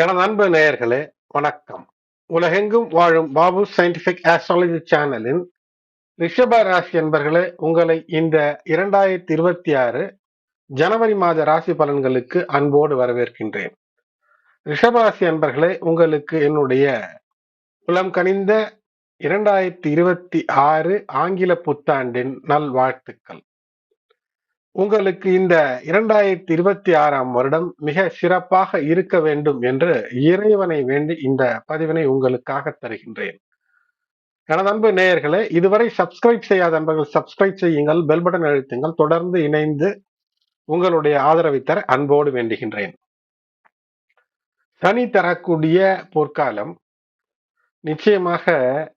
எனது அன்பு நேயர்களே வணக்கம். உலகெங்கும் வாழும் பாபு சயின்டிபிக் ஆஸ்ட்ராலஜி சேனலின் ரிஷப ராசி என்பர்களே உங்களை இந்த இரண்டாயிரத்தி இருபத்தி ஆறு ஜனவரி மாத ராசி பலன்களுக்கு அன்போடு வரவேற்கின்றேன். ரிஷபராசி அன்பர்களே உங்களுக்கு என்னுடைய புலம் கனிந்த இரண்டாயிரத்தி இருபத்தி ஆறு ஆங்கில புத்தாண்டின் நல்வாழ்த்துக்கள். உங்களுக்கு இந்த இரண்டாயிரத்தி இருபத்தி ஆறாம் வருடம் மிக சிறப்பாக இருக்க வேண்டும் என்று இறைவனை வேண்டி இந்த பதிவினை உங்களுக்காக தருகின்றேன். எனது அன்பு நேயர்களே இதுவரை சப்ஸ்கிரைப் செய்யாத அன்பர்கள் சப்ஸ்கிரைப் செய்யுங்கள் பெல் பட்டன் அழுத்துங்கள் தொடர்ந்து இணைந்து உங்களுடைய ஆதரவை தர அன்போடு வேண்டுகின்றேன். சனி தரக்கூடிய பொற்காலம். நிச்சயமாக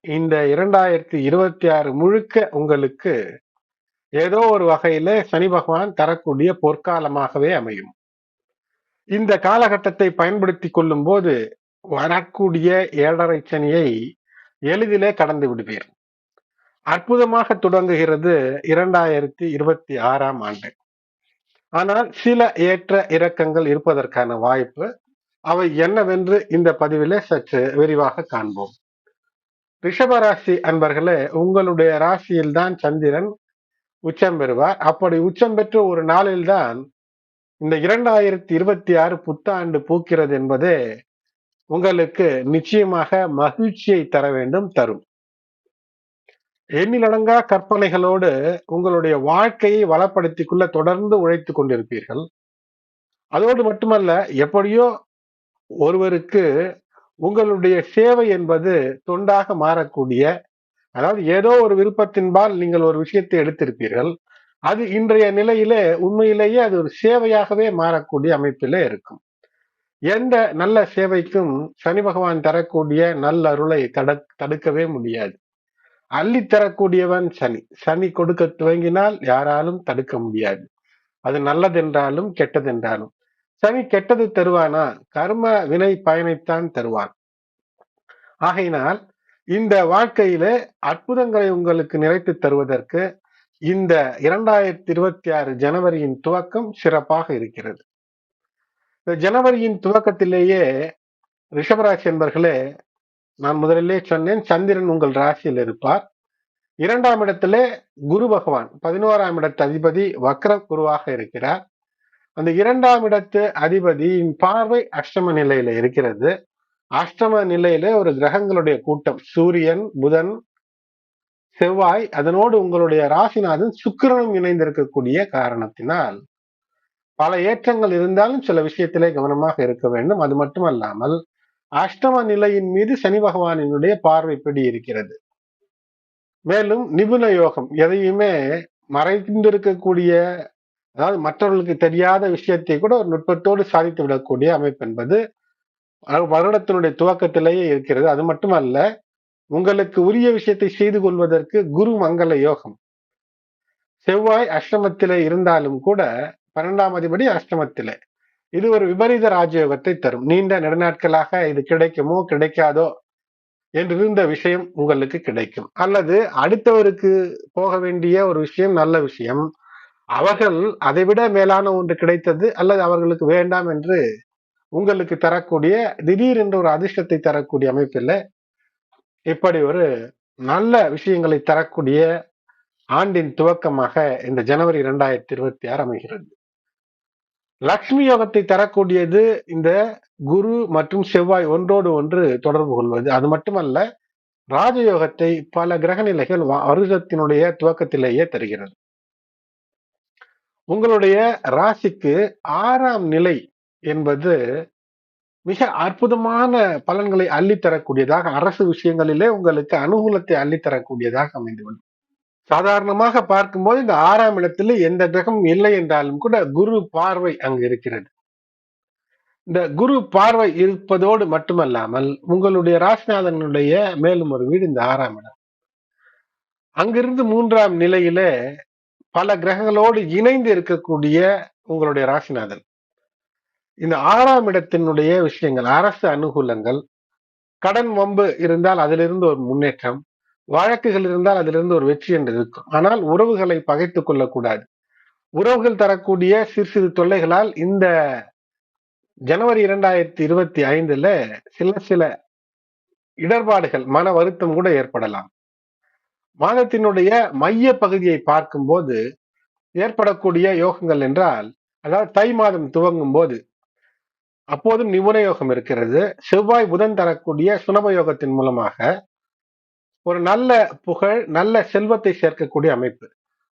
இந்த இரண்டாயிரத்தி இருபத்தி ஆறு முழுக்க உங்களுக்கு ஏதோ ஒரு வகையில சனி பகவான் தரக்கூடிய பொற்காலமாகவே அமையும். இந்த காலகட்டத்தை பயன்படுத்தி கொள்ளும் போது வரக்கூடிய ஏழரை சனியை எளிதிலே கடந்து விடுவீர். அற்புதமாக தொடங்குகிறது இரண்டாயிரத்தி இருபத்தி ஆறாம் ஆண்டு. ஆனால் சில ஏற்ற இறக்கங்கள் இருப்பதற்கான வாய்ப்பு அவை என்னவென்று இந்த பதிவிலே சற்று விரிவாக காண்போம். ரிஷபராசி அன்பர்களே உங்களுடைய ராசியில்தான் சந்திரன் உச்சம் பெறுவார் அப்படி உச்சம் பெற்ற ஒரு நாளில்தான் இந்த இரண்டாயிரத்தி இருபத்தி ஆறு புத்தாண்டு பூக்கிறது என்பது உங்களுக்கு நிச்சயமாக மகிழ்ச்சியை தர வேண்டும் தரும். எண்ணிலடங்கா கற்பனைகளோடு உங்களுடைய வாழ்க்கையை வளப்படுத்திக் கொள்ள தொடர்ந்து உழைத்துக் கொண்டிருப்பீர்கள். அதோடு மட்டுமல்ல எப்படியோ ஒருவருக்கு உங்களுடைய சேவை என்பது தொண்டாக மாறக்கூடிய அதாவது ஏதோ ஒரு விருப்பத்தின்பால் நீங்கள் ஒரு விஷயத்தை எடுத்திருப்பீர்கள். அது இன்றைய நிலையிலே உண்மையிலேயே அது ஒரு சேவையாகவே மாறக்கூடிய அமைப்பிலே இருக்கும். எந்த நல்ல சேவைக்கும் சனி பகவான் தரக்கூடிய நல்ல அருளை தட தடுக்கவே முடியாது. அள்ளி தரக்கூடியவன் சனி. சனி கொடுக்க துவங்கினால் யாராலும் தடுக்க முடியாது. அது நல்லதென்றாலும் கெட்டதென்றாலும். சனி கெட்டது தருவானா? கர்ம வினை பயனைத்தான் தருவான். ஆகையினால் இந்த வாழ்க்கையிலே அற்புதங்களை உங்களுக்கு நிறைத்து தருவதற்கு இந்த இரண்டாயிரத்தி இருபத்தி ஆறு ஜனவரியின் துவக்கம் சிறப்பாக இருக்கிறது. இந்த ஜனவரியின் துவக்கத்திலேயே ரிஷபராசி என்பர்களே நான் முதலிலே சொன்னேன் சந்திரன் உங்கள் ராசியில் இருப்பார். இரண்டாம் இடத்திலே குரு பகவான் பதினோராம் இடத்து அதிபதி வக்ர குருவாக இருக்கிறார். அந்த இரண்டாம் இடத்து அதிபதியின் பார்வை அஷ்டம நிலையில இருக்கிறது. அஷ்டம நிலையில ஒரு கிரகங்களுடைய கூட்டம். சூரியன் புதன் செவ்வாய் அதனோடு உங்களுடைய ராசிநாதன் சுக்கிரனும் இணைந்திருக்கக்கூடிய காரணத்தினால் பல ஏற்றங்கள் இருந்தாலும் சில விஷயத்திலே கவனமாக இருக்க வேண்டும். அது மட்டுமல்லாமல் அஷ்டம நிலையின் மீது சனி பகவானினுடைய பார்வை பிடி இருக்கிறது. மேலும் நிபுண யோகம் எதையுமே மறைந்திருக்கக்கூடிய அதாவது மற்றவர்களுக்கு தெரியாத விஷயத்தை கூட ஒரு நுட்பத்தோடு சாதித்து விடக்கூடிய அமைப்பு என்பது வருடத்தினுடைய துவக்கத்திலேயே இருக்கிறது. அது மட்டுமல்ல உங்களுக்கு உரிய விஷயத்தை செய்து கொள்வதற்கு குரு மங்கள யோகம். செவ்வாய் அஷ்டமத்திலே இருந்தாலும் கூட பன்னெண்டாம் அதிபடி அஷ்டமத்திலே. இது ஒரு விபரீத ராஜயோகத்தை தரும். நீண்ட நெடுநாட்களாக இது கிடைக்குமோ கிடைக்காதோ என்றிருந்த விஷயம் உங்களுக்கு கிடைக்கும். அல்லது அடுத்தவருக்கு போக வேண்டிய ஒரு விஷயம் நல்ல விஷயம். அவர்கள் அதைவிட மேலான ஒன்று கிடைத்தது அல்லது அவர்களுக்கு வேண்டாம் என்று உங்களுக்கு தரக்கூடிய திடீரென்று ஒரு அதிர்ஷ்டத்தை தரக்கூடிய அமைப்பில் இப்படி ஒரு நல்ல விஷயங்களை தரக்கூடிய ஆண்டின் துவக்கமாக இந்த ஜனவரி இரண்டாயிரத்தி இருபத்தி ஆறு அமைகிறது. லக்ஷ்மி யோகத்தை தரக்கூடியது இந்த குரு மற்றும் செவ்வாய் ஒன்றோடு ஒன்று தொடர்பு கொள்வது. அது மட்டுமல்ல ராஜயோகத்தை பல கிரக நிலைகள் வருஷத்தினுடைய துவக்கத்திலேயே தருகிறது. உங்களுடைய ராசிக்கு ஆறாம் நிலை என்பது மிக அற்புதமான பலன்களை அள்ளித்தரக்கூடியதாக அரசு விஷயங்களிலே உங்களுக்கு அனுகூலத்தை அள்ளித்தரக்கூடியதாக அமைந்துவிடும் சாதாரணமாக பார்க்கும்போது இந்த ஆறாம் இடத்துல எந்த கிரகம் இல்லை என்றாலும் கூட குரு பார்வை அங்கு இருக்கிறது. இந்த குரு பார்வை இருப்பதோடு மட்டுமல்லாமல் உங்களுடைய ராசிநாதனுடைய மேலும் ஒரு வீடு இந்த ஆறாம் இடம். அங்கிருந்து மூன்றாம் நிலையில பல கிரகங்களோடு இணைந்து இருக்கக்கூடிய உங்களுடைய ராசிநாதன். இந்த ஆறாம் இடத்தினுடைய விஷயங்கள் அரசு அனுகூலங்கள் கடன் வம்பு இருந்தால் அதிலிருந்து ஒரு முன்னேற்றம் வழக்குகள் இருந்தால் அதிலிருந்து ஒரு வெற்றி என்று இருக்கும். ஆனால் உறவுகளை பகைத்துக் கொள்ளக்கூடாது. உறவுகள் தரக்கூடிய சிறு சிறு தொல்லைகளால் இந்த ஜனவரி இரண்டாயிரத்தி இருபத்தி ஐந்துல சில சில இடர்பாடுகள் மன வருத்தம் கூட ஏற்படலாம். மாதத்தினுடைய மைய பகுதியை பார்க்கும்போது ஏற்படக்கூடிய யோகங்கள் என்றால் அதாவது தை மாதம் துவங்கும் போது அப்போதும் நிபுண யோகம் இருக்கிறது. செவ்வாய் புதன் தரக்கூடிய சுனப யோகத்தின் மூலமாக ஒரு நல்ல புகழ் நல்ல செல்வத்தை சேர்க்கக்கூடிய அமைப்பு.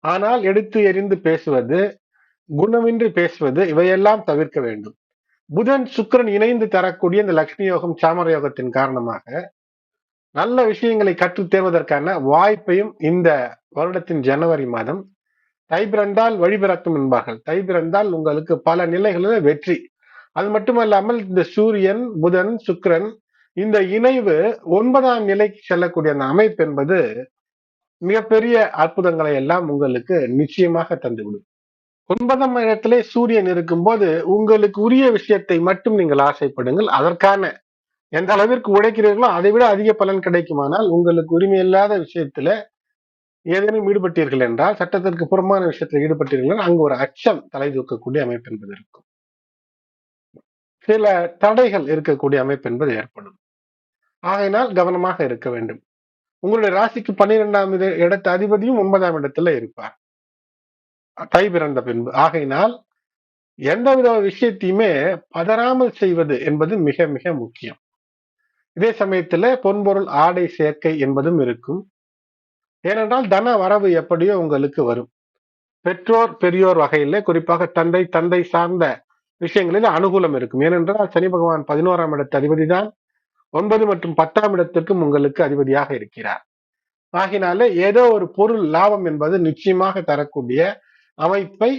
ஆனால் எடுத்து எரிந்து பேசுவது குணமின்றி பேசுவது இவையெல்லாம் தவிர்க்க வேண்டும். புதன் சுக்கரன் இணைந்து தரக்கூடிய இந்த லக்ஷ்மி யோகம் சாமர யோகத்தின் காரணமாக நல்ல விஷயங்களை கற்றுத் தேர்வதற்கான வாய்ப்பையும் இந்த வருடத்தின் ஜனவரி மாதம் தை பிறந்தால் வழி பிறக்கும் என்பார்கள். தை பிறந்தால் உங்களுக்கு பல நிலைகளில் வெற்றி அது மட்டுமல்லாமல் இந்த சூரியன் புதன் சுக்கரன் இந்த இணைவு ஒன்பதாம் நிலைக்கு செல்லக்கூடிய அந்த அமைப்பு என்பது மிகப்பெரிய அற்புதங்களை எல்லாம் உங்களுக்கு நிச்சயமாக தந்துவிடும். ஒன்பதாம் இடத்திலே சூரியன் இருக்கும்போது உங்களுக்கு உரிய விஷயத்தை மட்டும் நீங்கள் ஆசைப்படுங்கள். அதற்கான எந்த அளவிற்கு உழைக்கிறீர்களோ அதை விட அதிக பலன் கிடைக்குமானால் உங்களுக்கு உரிமை இல்லாத விஷயத்துல ஏதேனும் ஈடுபட்டீர்கள் என்றால் சட்டத்திற்கு புறமான விஷயத்தில் ஈடுபட்டீர்கள் அங்கு ஒரு அச்சம் தலை தூக்கக்கூடிய அமைப்பு என்பது இருக்கும். சில தடைகள் இருக்கக்கூடிய அமைப்பு என்பது ஏற்படும். ஆகையினால் கவனமாக இருக்க வேண்டும். உங்களுடைய ராசிக்கு பன்னிரெண்டாம் இடத்து அதிபதியும் ஒன்பதாம் இடத்துல இருப்பார். தை பிறந்த பின்பு. ஆகையினால் எந்த வித விஷயத்தையுமே பதறாமல் செய்வது என்பது மிக மிக முக்கியம். இதே சமயத்துல பொன்பொருள் ஆடை சேர்க்கை என்பதும் இருக்கும். ஏனென்றால் தன வரவு எப்படியோ உங்களுக்கு வரும். பெற்றோர் பெரியோர் வகையில குறிப்பாக தந்தை தந்தை சார்ந்த விஷயங்களில் அனுகூலம் இருக்கும். ஏனென்றால் சனி பகவான் பதினோராம் இடத்து அதிபதி தான் ஒன்பது மற்றும் பத்தாம் இடத்திற்கும் உங்களுக்கு அதிபதியாக இருக்கிறார். ஆகினால ஏதோ ஒரு பொருள் லாபம் என்பது நிச்சயமாக தரக்கூடிய அமைப்பை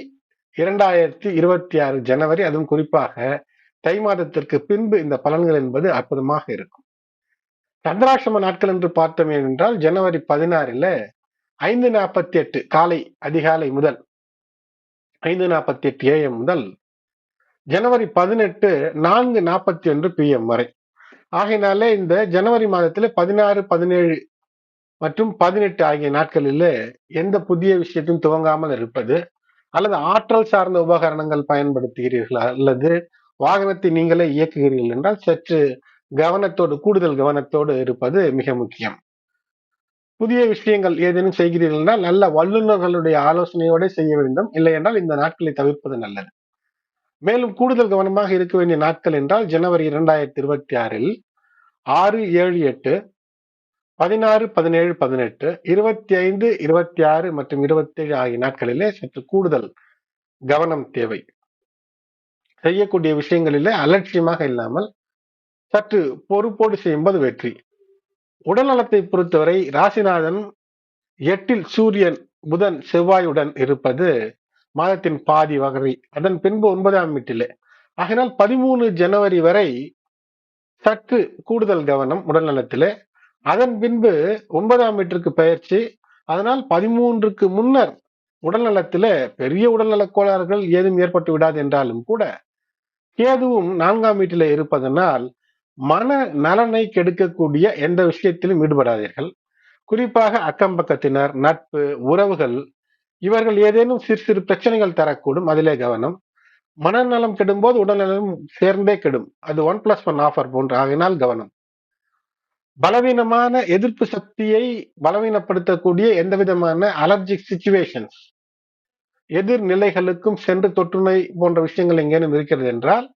இரண்டாயிரத்தி இருபத்தி ஆறு ஜனவரி அதுவும் குறிப்பாக தை மாதத்திற்கு பின்பு இந்த பலன்கள் என்பது அற்புதமாக இருக்கும். சந்திராசிரம நாட்கள் என்று பார்த்தோம் என்றால் ஜனவரி பதினாறுல ஐந்து நாற்பத்தி எட்டு காலை அதிகாலை முதல் ஐந்து நாற்பத்தி எட்டு ஏஎம் முதல் ஜனவரி பதினெட்டு நான்கு நாற்பத்தி ஒன்று பிஎம் வரை. ஆகையினாலே இந்த ஜனவரி மாதத்துல பதினாறு பதினேழு மற்றும் பதினெட்டு ஆகிய நாட்களில் எந்த புதிய விஷயத்தையும் துவங்காமல் இருப்பது அல்லது ஆற்றல் சார்ந்த உபகரணங்கள் பயன்படுத்துகிறீர்களா அல்லது வாகனத்தை நீங்களே இயக்குகிறீர்கள் என்றால் சற்று கவனத்தோடு கூடுதல் கவனத்தோடு இருப்பது மிக முக்கியம். புதிய விஷயங்கள் ஏதேனும் செய்கிறீர்கள் என்றால் நல்ல வல்லுநர்களுடைய ஆலோசனையோடு செய்ய வேண்டும். இல்லை என்றால் இந்த நாட்களை தவிர்ப்பது நல்லது. மேலும் கூடுதல் கவனமாக இருக்க வேண்டிய நாட்கள் என்றால் ஜனவரி இரண்டாயிரத்தி இருபத்தி ஆறில் ஆறு ஏழு எட்டு பதினாறு பதினேழு பதினெட்டு இருபத்தி ஐந்து இருபத்தி ஆறு மற்றும் இருபத்தி ஏழு ஆகிய நாட்களிலே சற்று கூடுதல் கவனம் தேவை. செய்யக்கூடிய விஷயங்களிலே அலட்சியமாக இல்லாமல் சற்று பொறுப்போடு செய்யும்போது வெற்றி. உடல் நலத்தை பொறுத்தவரை ராசிநாதன் எட்டில் சூரியன் புதன் செவ்வாயுடன் இருப்பது மாதத்தின் பாதி வகை அதன் பின்பு ஒன்பதாம் வீட்டிலே. ஆகினால் பதிமூணு ஜனவரி வரை சற்று கூடுதல் கவனம் உடல் நலத்திலே. அதன் பின்பு ஒன்பதாம் வீட்டிற்கு பயிற்சி. அதனால் பதிமூன்றுக்கு முன்னர் உடல் நலத்தில பெரிய உடல்நல கோளாறுகள் ஏதும் ஏற்பட்டு விடாது என்றாலும் கூட கேதுவும் நான்காம் வீட்டிலே இருப்பதனால் மன நலனை கெடுக்கக்கூடிய எந்த விஷயத்திலும் ஈடுபடாதீர்கள். குறிப்பாக அக்கம் பக்கத்தினர் நட்பு உறவுகள் இவர்கள் ஏதேனும் சிறு சிறு பிரச்சனைகள் தரக்கூடும். அதிலே கவனம். மனநலம் கெடும்போது உடல்நலம் சேர்ந்தே கெடும். அது ஒன் பிளஸ் ஒன் ஆஃபர் போன்ற. ஆகினால் கவனம். பலவீனமான எதிர்ப்பு சக்தியை பலவீனப்படுத்தக்கூடிய எந்த விதமான அலர்ஜிக் சுச்சுவேஷன்ஸ் எதிர்நிலைகளுக்கும் சென்று தொற்றுநோய் போன்ற விஷயங்கள் எங்கேனும் இருக்கிறது என்றால்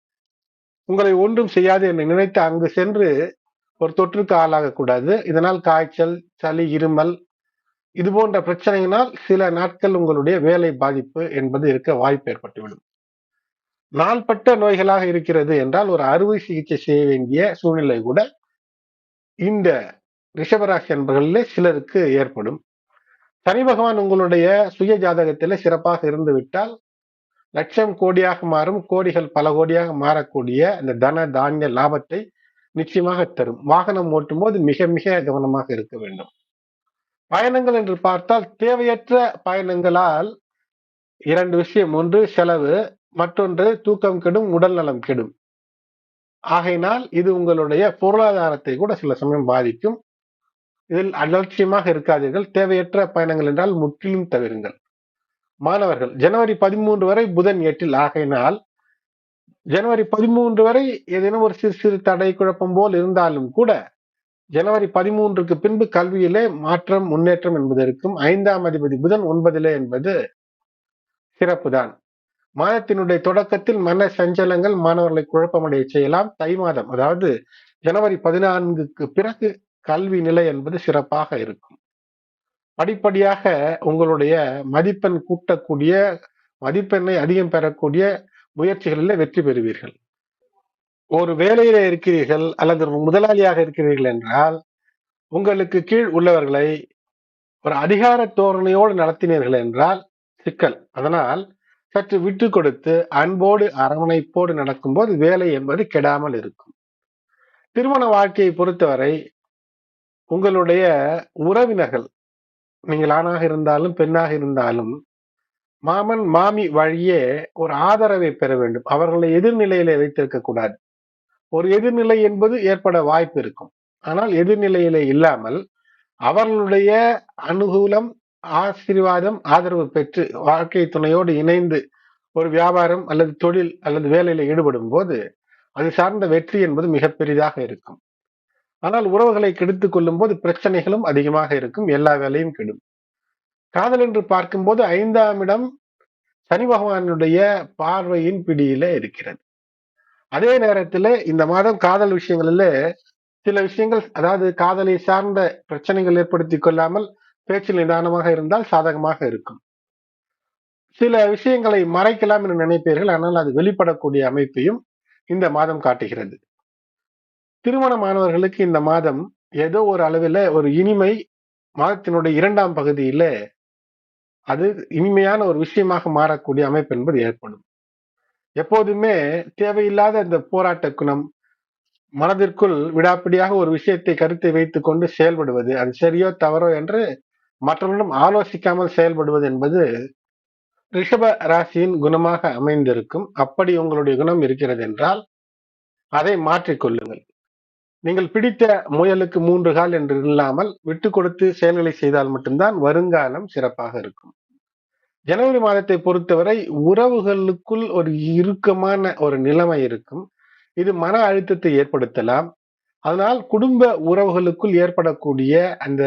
உங்களை ஒன்றும் செய்யாது என்று நினைத்து அங்கு சென்று ஒரு தொற்றுக்கு ஆளாகக்கூடாது. இதனால் காய்ச்சல் சளி இருமல் இது போன்ற பிரச்சனையினால் சில நாட்கள் உங்களுடைய வேலை பாதிப்பு என்பது இருக்க வாய்ப்பு ஏற்பட்டுவிடும். நாள்பட்ட நோய்களாக இருக்கிறது என்றால் ஒரு அறுவை சிகிச்சை செய்ய வேண்டிய சூழ்நிலை கூட இந்த ரிஷபராசி என்பர்களிலே சிலருக்கு ஏற்படும். சனி பகவான் உங்களுடைய சுய ஜாதகத்திலே சிறப்பாக இருந்து விட்டால் லட்சம் கோடியாக மாறும் கோடிகள் பல கோடியாக மாறக்கூடிய அந்த தன தானிய லாபத்தை நிச்சயமாக தரும். வாகனம் ஓட்டும் போது மிக மிக கவனமாக இருக்க வேண்டும். பயணங்கள் என்று பார்த்தால் தேவையற்ற பயணங்களால் இரண்டு விஷயம். ஒன்று செலவு மற்றொன்று தூக்கம் கெடும் உடல் நலம் கெடும். ஆகையினால் இது உங்களுடைய பொருளாதாரத்தை கூட சில சமயம் பாதிக்கும். இதில் அலட்சியமாக இருக்காதீர்கள். தேவையற்ற பயணங்கள் என்றால் முற்றிலும் தவிருங்கள். மாணவர்கள் ஜனவரி பதிமூன்று வரை புதன் எட்டில். ஆகையினால் ஜனவரி பதிமூன்று வரை ஏதேனும் ஒரு சிறு சிறு தடை குழப்பம் போல் இருந்தாலும் கூட ஜனவரி பதிமூன்றுக்கு பின்பு கல்வியிலே மாற்றம் முன்னேற்றம் என்பது இருக்கும். ஐந்தாம் அதிபதி புதன் ஒன்பதிலே என்பது சிறப்பு தான் மாதத்தினுடைய தொடக்கத்தில் மன சஞ்சலங்கள் மாணவர்களை குழப்பமடைய செய்யலாம். தை மாதம் அதாவது ஜனவரி பதினான்குக்கு பிறகு கல்வி நிலை என்பது சிறப்பாக இருக்கும். படிப்படியாக உங்களுடைய மதிப்பெண் கூட்டக்கூடிய மதிப்பெண்ணை அதிகம் பெறக்கூடிய முயற்சிகளில் வெற்றி பெறுவீர்கள். ஒரு வேலையில இருக்கிறீர்கள் அல்லது ஒரு முதலாளியாக இருக்கிறீர்கள் என்றால் உங்களுக்கு கீழ் உள்ளவர்களை ஒரு அதிகார தோரணையோடு நடத்தினீர்கள் என்றால் சிக்கல். அதனால் சற்று விட்டு கொடுத்து அன்போடு அரவணைப்போடு நடக்கும்போது வேலை என்பது கெடாமல் இருக்கும். திருமண வாழ்க்கையை பொறுத்தவரை உங்களுடைய உறவினர்கள் நீங்கள் ஆணாக இருந்தாலும் பெண்ணாக இருந்தாலும் மாமன் மாமி வழியே ஒரு ஆதரவை பெற வேண்டும். அவர்களை எதிர்நிலையிலே வைத்திருக்க கூடாது. ஒரு எதிர்நிலை என்பது ஏற்பட வாய்ப்பு இருக்கும். ஆனால் எதிர்நிலையிலே இல்லாமல் அவர்களுடைய அனுகூலம் ஆசீர்வாதம் ஆதரவு பெற்று வாழ்க்கை துணையோடு இணைந்து ஒரு வியாபாரம் அல்லது தொழில் அல்லது வேலையில ஈடுபடும் போது அது சார்ந்த வெற்றி என்பது மிக பெரிதாக இருக்கும். ஆனால் உறவுகளை கெடுத்துக் கொள்ளும் போது பிரச்சனைகளும் அதிகமாக இருக்கும். எல்லா வேலையும் கெடும். காதல் என்று பார்க்கும்போது ஐந்தாம் இடம் சனி பகவானுடைய பார்வையின் பிடியில இருக்கிறது. அதே நேரத்துல இந்த மாதம் காதல் விஷயங்கள்ல சில விஷயங்கள் அதாவது காதலை சார்ந்த பிரச்சனைகள் ஏற்படுத்தி கொள்ளாமல் பேச்சில் நிதானமாக இருந்தால் சாதகமாக இருக்கும். சில விஷயங்களை மறைக்கலாம் என்று நினைப்பீர்கள் ஆனால் அது வெளிப்படக்கூடிய அமைப்பையும் இந்த மாதம் காட்டுகிறது. திருமணமானவர்களுக்கு இந்த மாதம் ஏதோ ஒரு அளவில் ஒரு இனிமை மாதத்தினுடைய இரண்டாம் பகுதியில அது இனிமையான ஒரு விஷயமாக மாறக்கூடிய அமைப்பு என்பது ஏற்படும். எப்போதுமே தேவையில்லாத இந்த போராட்ட குணம் மனதிற்குள் விடாப்பிடியாக ஒரு விஷயத்தை கருத்தை வைத்துக் கொண்டு செயல்படுவது. அது சரியோ தவறோ என்று மற்றவர்களிடம் ஆலோசிக்காமல் செயல்படுவது என்பது ரிஷப ராசியின் குணமாக அமைந்திருக்கும். அப்படி உங்களுடைய குணம் இருக்கிறது என்றால் அதை மாற்றிக்கொள்ளுங்கள் நீங்கள் பிடித்த முயலுக்கு மூன்று கால் என்று இல்லாமல் விட்டு கொடுத்து செயல்களை செய்தால் மட்டும்தான் வருங்காலம் சிறப்பாக இருக்கும். ஜனவரி மாதத்தை பொறுத்தவரை உறவுகளுக்குள் ஒரு இறுக்கமான ஒரு நிலைமை இருக்கும். இது மன அழுத்தத்தை ஏற்படுத்தலாம். அதனால் குடும்ப உறவுகளுக்குள் ஏற்படக்கூடிய அந்த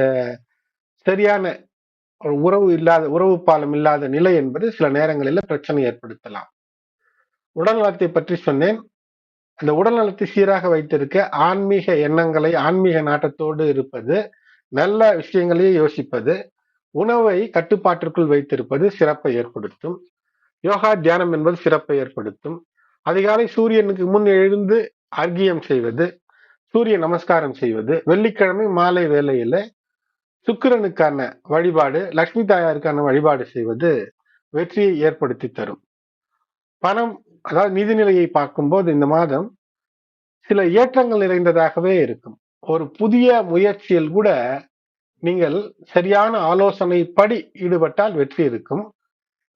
சரியான ஒரு உறவு இல்லாத உறவு பாலம் இல்லாத நிலை என்பது சில நேரங்களில் பிரச்சனை ஏற்படுத்தலாம். உடல்நலத்தை பற்றி சொன்னேன். அந்த உடல்நலத்தை சீராக வைத்திருக்க ஆன்மீக எண்ணங்களை ஆன்மீக நாட்டத்தோடு இருப்பது நல்ல விஷயங்களையே யோசிப்பது உணவை கட்டுப்பாட்டிற்குள் வைத்திருப்பது சிறப்பை ஏற்படுத்தும். யோகா தியானம் என்பது சிறப்பை ஏற்படுத்தும். அதிகாலை சூரியனுக்கு முன் எழுந்து அர்க்கியம் செய்வது சூரிய நமஸ்காரம் செய்வது வெள்ளிக்கிழமை மாலை வேளையில சுக்கிரனுக்கான வழிபாடு லக்ஷ்மி தாயாருக்கான வழிபாடு செய்வது வெற்றியை ஏற்படுத்தி தரும். பணம் அதாவது நிதிநிலையை பார்க்கும்போது இந்த மாதம் சில ஏற்றங்கள் நிறைந்ததாகவே இருக்கும். ஒரு புதிய முயற்சியில் கூட நீங்கள் சரியான ஆலோசனைப்படி ஈடுபட்டால் வெற்றி இருக்கும்.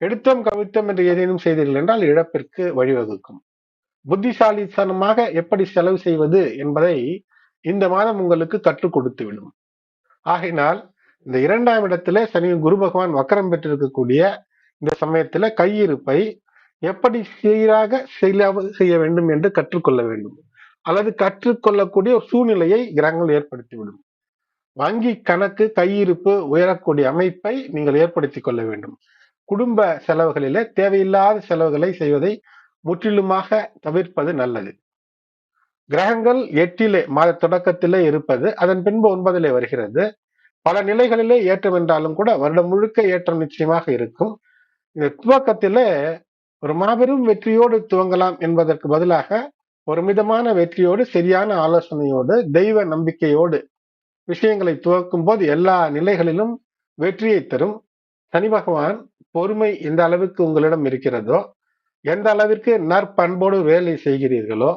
எடுத்தம் கவித்தம் என்று ஏதேனும் செய்தீர்கள் என்றால் இழப்பிற்கு வழிவகுக்கும். புத்திசாலித்தனமாக எப்படி செலவு செய்வது என்பதை இந்த மாதம் உங்களுக்கு கற்றுக் கொடுத்து விடும் ஆகையினால் இந்த இரண்டாம் இடத்துல சனி குரு பகவான் வக்கரம் பெற்றிருக்கக்கூடிய இந்த சமயத்துல கையிருப்பை எப்படி சீராக செலவு செய்ய வேண்டும் என்று கற்றுக்கொள்ள வேண்டும். அல்லது கற்றுக்கொள்ளக்கூடிய ஒரு சூழ்நிலையை கிரகங்கள் ஏற்படுத்திவிடும். வங்கி கணக்கு கையிருப்பு உயரக்கூடிய அமைப்பை நீங்கள் ஏற்படுத்தி கொள்ள வேண்டும். குடும்ப செலவுகளிலே தேவையில்லாத செலவுகளை செய்வதை முற்றிலுமாக தவிர்ப்பது நல்லது. கிரகங்கள் எட்டிலே மாத தொடக்கத்திலே இருப்பது அதன் பின்பு ஒன்பதிலே வருகிறது. பல நிலைகளிலே ஏற்றம் என்றாலும் கூட வருடம் முழுக்க ஏற்றம் நிச்சயமாக இருக்கும். இந்த துவக்கத்திலே ஒரு மாபெரும் வெற்றியோடு துவங்கலாம் என்பதற்கு பதிலாக ஒரு மிதமான வெற்றியோடு சரியான ஆலோசனையோடு தெய்வ நம்பிக்கையோடு விஷயங்களை துவக்கும் போது எல்லா நிலைகளிலும் வெற்றியை தரும். சனி பகவான் பொறுமை எந்த அளவுக்கு உங்களிடம் இருக்கிறதோ எந்த அளவிற்கு நற்பண்போடு வேலை செய்கிறீர்களோ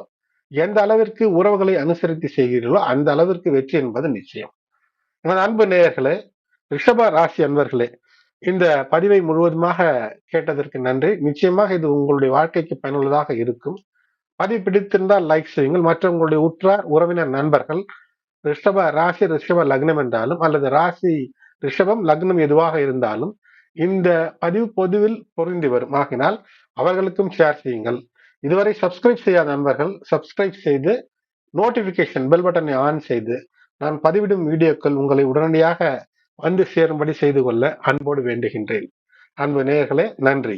எந்த அளவிற்கு உறவுகளை அனுசரித்து செய்கிறீர்களோ அந்த அளவிற்கு வெற்றி என்பது நிச்சயம். எனது அன்பு நேயர்களே ரிஷப ராசி அன்பர்களே இந்த பதிவை முழுவதுமாக கேட்டதற்கு நன்றி. நிச்சயமாக இது உங்களுடைய வாழ்க்கைக்கு பயனுள்ளதாக இருக்கும். பதிவு பிடித்திருந்தால் லைக் செய்யுங்கள். மற்ற உங்களுடைய உற்றார் உறவினர் நண்பர்கள் ரிஷப ராசி ரிஷப லக்னம் என்றாலும் அல்லது ராசி ரிஷபம் லக்னம் எதுவாக இருந்தாலும் இந்த பதிவு பொதுவில் பொருந்தி வரும். ஆகினால் அவர்களுக்கும் ஷேர் செய்யுங்கள். இதுவரை சப்ஸ்கிரைப் செய்யாத நண்பர்கள் சப்ஸ்கிரைப் செய்து நோட்டிபிகேஷன் பெல் பட்டனை ஆன் செய்து நான் பதிவிடும் வீடியோக்கள் உங்களை உடனடியாக வந்து சேரும்படி செய்து கொள்ள அன்போடு வேண்டுகின்றேன். அன்பு நேயர்களே நன்றி.